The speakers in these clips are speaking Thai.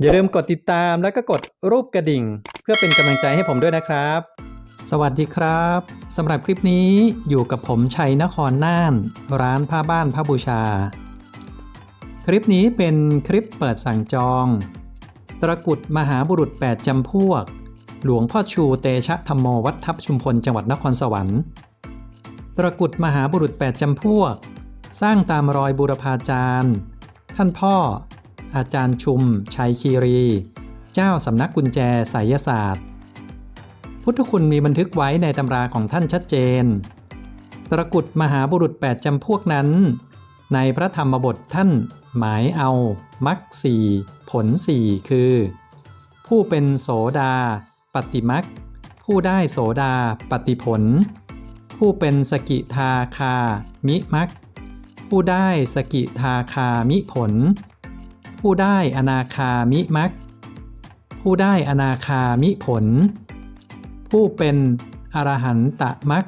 อย่าลืมกดติดตามแล้วก็กดรูปกระดิ่ง เพื่อเป็นกำลังใจให้ผมด้วยนะครับ สวัสดีครับสำหรับคลิปนี้อยู่กับผมชัยนครน่าน ร้านผ้าบ้านผ้าบูชา คลิปนี้เป็นคลิปเปิดสั่งจอง ตระกุดมหาบุรุษ 8จำพวก หลวงพ่อชูเตชะธรรมโมวัดทับชุมพลจังหวัดนครสวรรค์ตระกุดมหาบุรุษ 8จำพวก สร้างตามรอยบูรพาจารย์ ท่านพ่อ อาจารย์ชุม ชัยคีรี เจ้าสำนักกุญแจไสยศาสตร์ พุทธคุณมีบันทึกไว้ในตำราของท่านชัดเจน ตระกุดมหาบุรุษ 8จำพวกนั้น ในพระธรรมบทท่านหมายเอามักสี่ผลสี่คือ ผู้เป็นโสดา ปฏิมักผู้ได้โสดาปฏิผล ผู้เป็นสกิทาคามิมักผู้ได้สกิทาคามิผล ผู้ได้อนาคามิมักผู้ได้อนาคามิผล ผู้เป็นอรหันตมัก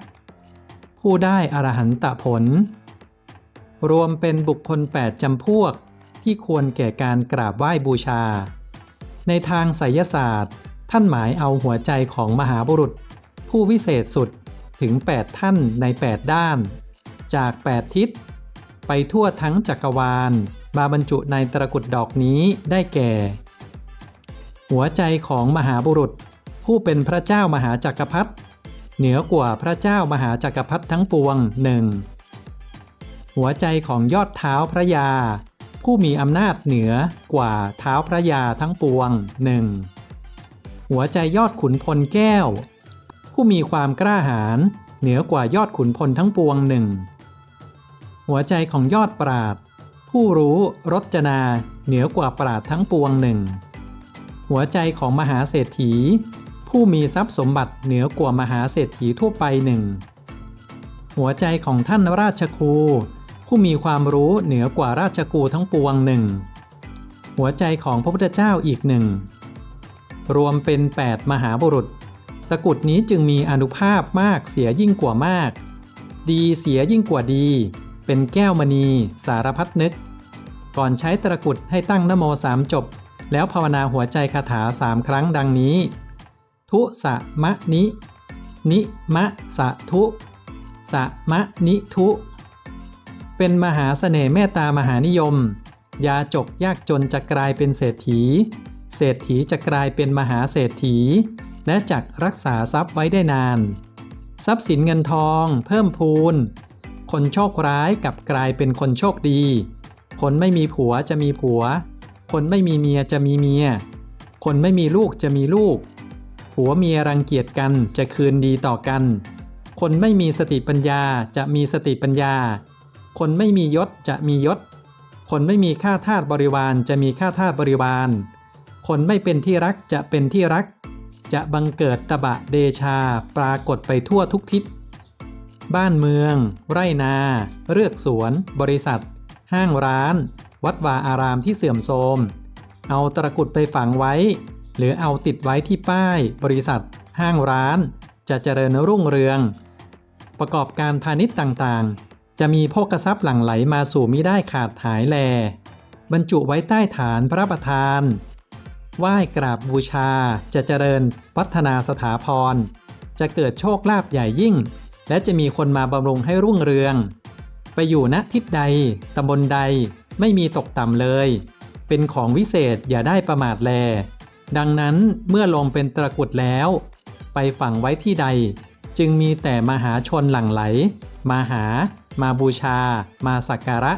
ผู้ได้อรหันตผล รวมเป็นบุคคล 8จำพวกที่ควรแก่การกราบไหว้บูชา ในทางไสยศาสตร์ ท่านหมายเอาหัวใจของมหาบุรุษ ผู้วิเศษสุดถึง 8 ท่านใน 8 ด้าน จาก 8 ทิศ ไปทั่วทั้งจักรวาล มาบรรจุในตระกุดดอกนี้ได้แก่ หัวใจของมหาบุรุษ ผู้เป็นพระเจ้ามหาจักรพรรดิเหนือกว่าพระเจ้ามหาจักรพรรดิทั้งปวงหนึ่งหัวใจของยอดเท้าพระยา ผู้มีอำนาจเหนือกว่าเท้าพระยาทั้งปวงหนึ่งหัวใจยอดขุนพลแก้ว ผู้มีความกล้าหาญเหนือกว่ายอดขุนพลทั้งปวงหนึ่งหัวใจของยอดปราด ผู้รู้รจนาเหนือกว่าปราดทั้งปวงหนึ่ง หัวใจของมหาเศรษฐี ผู้มีทรัพย์สมบัติเหนือกว่ามหาเศรษฐีทั่วไปหนึ่ง หัวใจของท่านราชครู ผู้มีความรู้เหนือกว่าราชกูทั้งปวงหนึ่ง หัวใจของพระพุทธเจ้าอีกหนึ่ง รวมเป็น 8 มหาบุรุษ ตะกุดนี้จึงมีอนุภาพมากเสียยิ่งกว่ามาก ดีเสียยิ่งกว่าดี เป็นแก้วมณีสารพัดนึก ก่อนใช้ตะกุดให้ตั้งนโมสามจบ แล้วภาวนาหัวใจคาถาสามครั้งดังนี้ ทุสะมะนิ นิมะสะทุ สะมะนิทุ เป็นมหาเสน่ห์เมตตามหานิยม ยาจกยากจนจะกลายเป็นเศรษฐี เศรษฐีจะกลายเป็นมหาเศรษฐี และจักรักษาทรัพย์ไว้ได้นาน ทรัพย์สินเงินทอง เพิ่มพูน คนโชคร้ายกับกลายเป็นคนโชคดี คนไม่มีผัวจะมีผัว คนไม่มีเมียจะมีเมีย คนไม่มีลูกจะมีลูก ผัวเมียรังเกียจกันจะคืนดีต่อกัน คนไม่มีสติปัญญาจะมีสติปัญญา คนไม่มียศจะมียศ คนไม่มีข้าทาสบริวารจะมีข้าทาสบริวาร คนไม่เป็นที่รักจะเป็นที่รัก จะบังเกิดตบะเดชาปรากฏไปทั่วทุกทิศ บ้านเมือง ไร่นาเรือกสวน บริษัท ห้างร้าน วัดวาอารามที่เสื่อมโทรม เอาตะกรุดไปฝังไว้ หรือเอาติดไว้ที่ป้าย บริษัท ห้างร้าน จะเจริญรุ่งเรือง ประกอบการพาณิชย์ต่างๆ จะมีโภคทรัพย์หลั่งไหลมาสู่มิได้ขาดหายแล บรรจุไว้ใต้ฐานพระประธานไหว้กราบบูชาจะเจริญพัฒนาสถาพร จะเกิดโชคลาภใหญ่ยิ่ง และจะมีคนมาบำรุงให้รุ่งเรือง ไปอยู่ณทิศใดตำบลใดไม่มีตกต่ำเลย เป็นของวิเศษอย่าได้ประมาทแล ดังนั้นเมื่อลงเป็นตะกรุดแล้ว ไปฝังไว้ที่ใด จึงมีแต่มหาชนหลั่งไหล มาหา มาบูชา มาสักการะ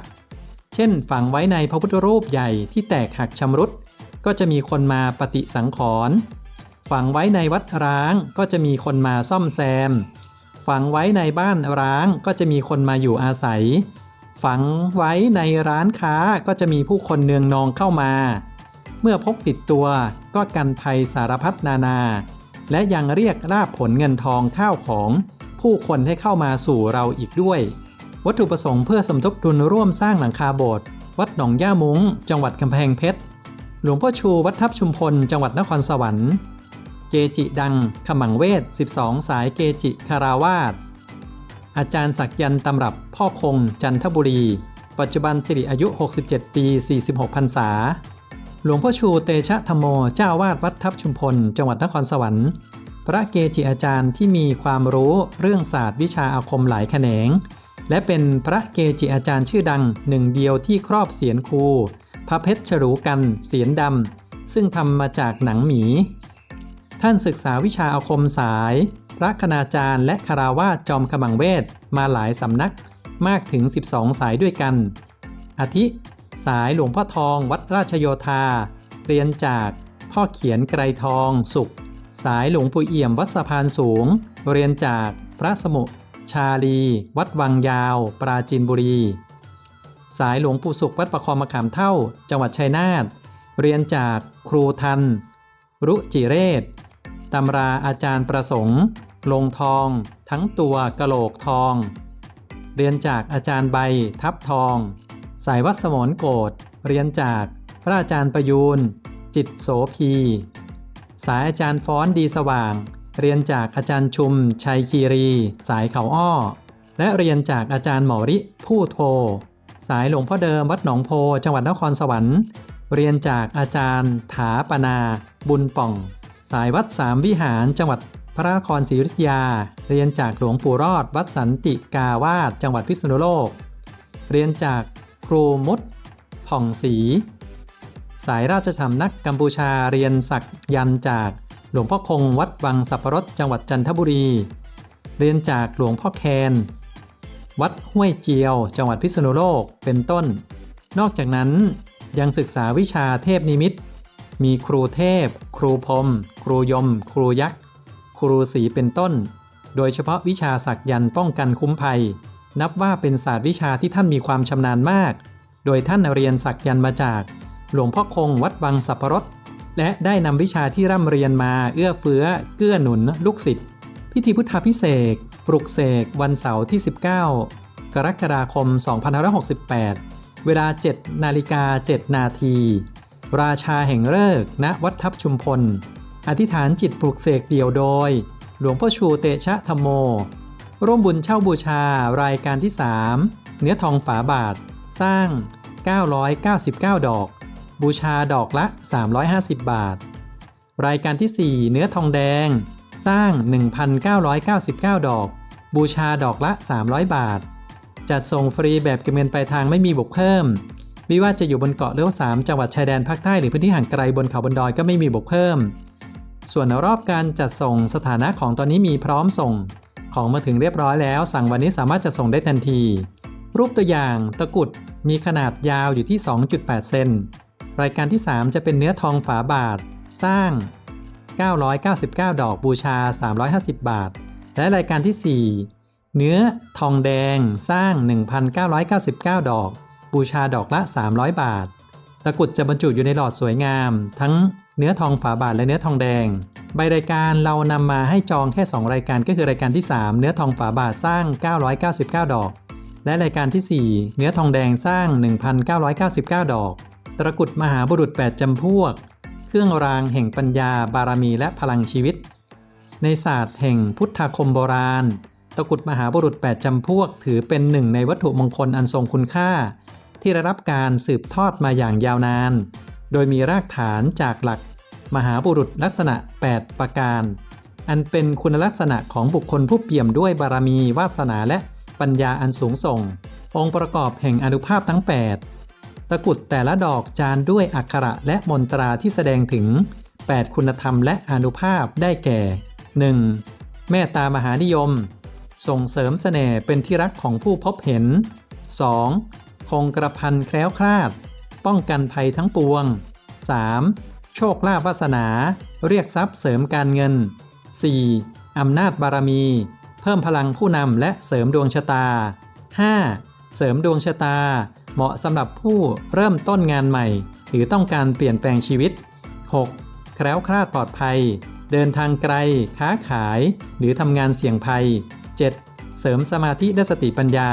เช่น ฝังไว้ในพระพุทธรูปใหญ่ที่แตกหักชำรุดก็จะมีคนมาปฏิสังขรณ์ฝังไว้ในวัดร้างก็จะมีคนมาซ่อมแซม ฝังไว้ในบ้านร้างก็จะมีคนมาอยู่อาศัย ฝังไว้ในร้านค้าก็จะมีผู้คนเนืองนองเข้ามา เมื่อพกติดตัวก็กันภัยสารพัดนานา และยังเรียกราบผลเงินทองข้าวของ ผู้คนให้เข้ามาสู่เราอีกด้วย วัตถุประสงค์เพื่อสมทบทุนร่วมสร้างหลังคาโบสถ์วัดหนองย่ามุง้ง จังหวัดกำแพงเพชรหลวงพ่อชูวัดทับชุมพล จังหวัดนครสวรรค์ เกจิดังขมังเวท 12 สายเกจิคาราวาสอาจารย์ศักยันต์ตำรับพ่อคงจันทบุรี ปัจจุบันสิริอายุ 67 ปี 46พรรษา หลวงพ่อชูเตชะธรรมโมเจ้าวาดวัดทับชุมพล จังหวัดนครสวรรค์ พระเกจิอาจารย์ที่มีความรู้เรื่องศาสตร์วิชาอาคมหลายแขนง และเป็นพระเกจิอาจารย์ชื่อดังหนึ่งเดียวที่ครอบเสียนครูพระเพชรฉลูกันเสียนดำซึ่งทำมาจากหนังหมี ท่านศึกษาวิชาอาคมสาย พระคณาจารย์ และคาราวาสจอมขมังเวท มาหลายสำนักมากถึง 12 สายด้วยกัน อาทิ สายหลวงพ่อทอง วัดราชโยธา เรียนจาก พ่อเขียนไกรทองสุข สายหลวงปู่เอี่ยมวัดสะพานสูง เรียนจากพระสมุชาลี วัดวังยาว ปราจีนบุรี สายหลวงปู่สุขวัดประคอมมะขามเท่า จังหวัดชัยนาท เรียนจากครูทัน รุจิเรศ ตำราอาจารย์ประสงค์ ลงทอง ทั้งตัวกะโหลกทอง เรียนจากอาจารย์ใบทับทอง สายวัสมรโกดเรียนจากพระอาจารย์ประยูนจิตโสพี สายอาจารย์ฟ้อนดีสว่าง เรียนจากอาจารย์ชุม ชัยคีรี สายเขาอ้อ และเรียนจากอาจารย์หมอริผู้โท สายหลวงพ่อเดิมวัดหนองโพจังหวัดนครสวรรค์ เรียนจากอาจารย์ถาปนา บุญป่อง สายวัดสามวิหารจังหวัดพระนครศรีอยุธยา เรียนจากหลวงปู่รอด วัดสันติกาวาสจังหวัดพิษณุโลก เรียนจากครูมุดผ่องศรีสายราชสำนักกัมพูชาเรียนศักยันจากหลวงพ่อคงวัดวังสับปะรดจังหวัดจันทบุรี เรียนจากหลวงพ่อแคน วัดห้วยเจียว จังหวัดพิษณุโลกเป็นต้น นอกจากนั้นยังศึกษาวิชาเทพนิมิต มีครูเทพ ครูพรม ครูยม ครูยักษ์ ครูศรีเป็นต้น โดยเฉพาะวิชาศักยันต์ป้องกันคุ้มภัย นับว่าเป็นศาสตร์วิชาที่ท่านมีความชำนาญมาก โดยท่านเรียนศักยันต์มาจาก หลวงพ่อคงวัดวังสับปะรดและได้นำวิชาที่ร่ำเรียนมาเอื้อเฟื้อ เกื้อหนุน ลูกศิษย์พิธีพุทธพิเศษกปลุกเสกวันเสาร์ที่ 19 กรกฎาคม 2568 เวลา 7 นาฬิกา 7 นาที ราชาแห่งเลิกณวัดทับชุมพล อธิษฐานจิตปลุกเสกเดี่ยวโดย หลวงพ่อชูเตชะธรรมโม ร่วมบุญเช่าบูชารายการที่ 3 เนื้อทองฝาบาท สร้าง 999 ดอก บูชาดอกละ 350 บาท รายการที่ 4 เนื้อทองแดง สร้าง 1,999 ดอก บูชาดอกละ 300 บาท จัดส่งฟรีแบบเก็บเงินปลายทางไม่มีบวกเพิ่ม ไม่ว่าจะอยู่บนเกาะเลี้ยวสามจังหวัดชายแดนภาคใต้หรือพื้นที่ห่างไกลบนเขาบนดอยก็ไม่มีบวกเพิ่ม ส่วนรอบการจัดส่งสถานะของตอนนี้มีพร้อมส่ง ของมาถึงเรียบร้อยแล้ว สั่งวันนี้สามารถจะส่งได้ทันที รูปตัวอย่างตะกุดมีขนาดยาวอยู่ที่ 2.8 เซนรายการที่ 3 จะเป็นเนื้อทองฝาบาท สร้าง 999 ดอกบูชา 350 บาท และรายการที่ 4 เนื้อทองแดงสร้าง 1,999 ดอก บูชาดอกละ 300 บาท ตะกุดจะบรรจุอยู่ในหลอดสวยงาม ทั้งเนื้อทองฝาบาทและเนื้อทองแดง ใบรายการเรานำมาให้จองแค่ 2 รายการก็คือรายการที่ 3 เนื้อทองฝาบาทสร้าง 999 ดอก และรายการที่ 4 เนื้อทองแดงสร้าง 1,999 ดอก ตะกุดมหาบุรุษ 8จำพวก เครื่องรางแห่งปัญญา บารมีและพลังชีวิต ในศาสตร์แห่งพุทธคมโบราณ ตะกุดมหาบุรุษ 8จำพวก ถือเป็นหนึ่งในวัตถุมงคลอันทรงคุณค่า ที่ได้รับการสืบทอดมาอย่างยาวนาน โดยมีรากฐานจากหลัก มหาบุรุษลักษณะ 8 ประการ อันเป็นคุณลักษณะของบุคคลผู้เปี่ยมด้วยบารมีวาสนาและปัญญาอันสูงส่ง องค์ประกอบแห่งอนุภาพทั้ง 8 ตะกรุดแต่ละดอกจานด้วยอักขระและมนตราที่แสดงถึง 8 คุณธรรมและอนุภาพได้แก่ 1. เมตตามหานิยม ส่งเสริมเสน่ห์เป็นที่รักของผู้พบเห็น 2. คงกระพันแคล้วคลาด ป้องกันภัยทั้งปวง 3. โชคลาภวาสนา เรียกทรัพย์เสริมการเงิน 4. อำนาจบารมี เพิ่มพลังผู้นำและเสริมดวงชะตา 5. เสริมดวงชะตา เหมาะสำหรับผู้เริ่มต้นงานใหม่ หรือต้องการเปลี่ยนแปลงชีวิต 6. แคล้วคลาดปลอดภัย เดินทางไกล ค้าขาย หรือทำงานเสี่ยงภัย 7. เสริมสมาธิและสติปัญญา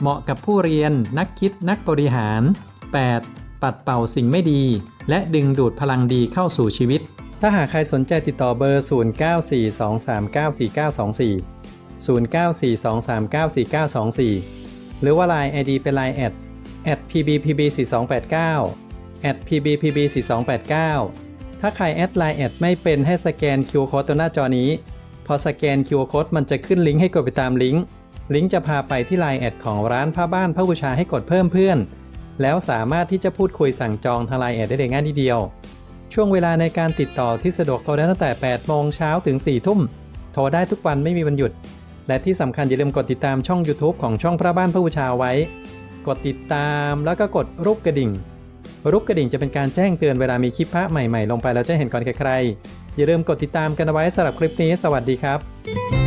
เหมาะกับผู้เรียนนักคิดนักบริหาร 8. ปัดเป่าสิ่งไม่ดี และดึงดูดพลังดีเข้าสู่ชีวิต ถ้าหากใครสนใจติดต่อเบอร์ 0942394924 0942394924 หรือว่า Line ID เป็น Line แอด @pbpb4289 @pbpb4289 ถ้าใครแอดไลน์แอดไม่เป็นให้สแกน QR Code ตัวหน้าจอนี้ พอสแกน QR Code มันจะขึ้นลิงก์ให้กดไปตามลิงก์ ลิงก์จะพาไปที่ไลน์แอดของร้านผ้าบ้านผ้าบูชาให้กดเพิ่มเพื่อน แล้วสามารถที่จะพูดคุยสั่งจองทางไลน์แอดได้เลยง่ายนิดเดียว ช่วงเวลาในการติดต่อที่สะดวกโทรได้ตั้งแต่ 8 โมงเช้าถึง 4 ทุ่ม โทรได้ทุกวันไม่มีวันหยุด และที่สำคัญอย่าลืมกดติดตามช่อง YouTube ของช่องพระบ้านพระบูชาไว้ กดติดตามแล้วก็กดรูปกระดิ่ง รูปกระดิ่งจะเป็นการแจ้งเตือนเวลามีคลิปพระใหม่ๆ ลงไปแล้วจะเห็นก่อนใครๆอย่าลืมกดติดตามกันเอาไว้สำหรับคลิปนี้ สวัสดีครับ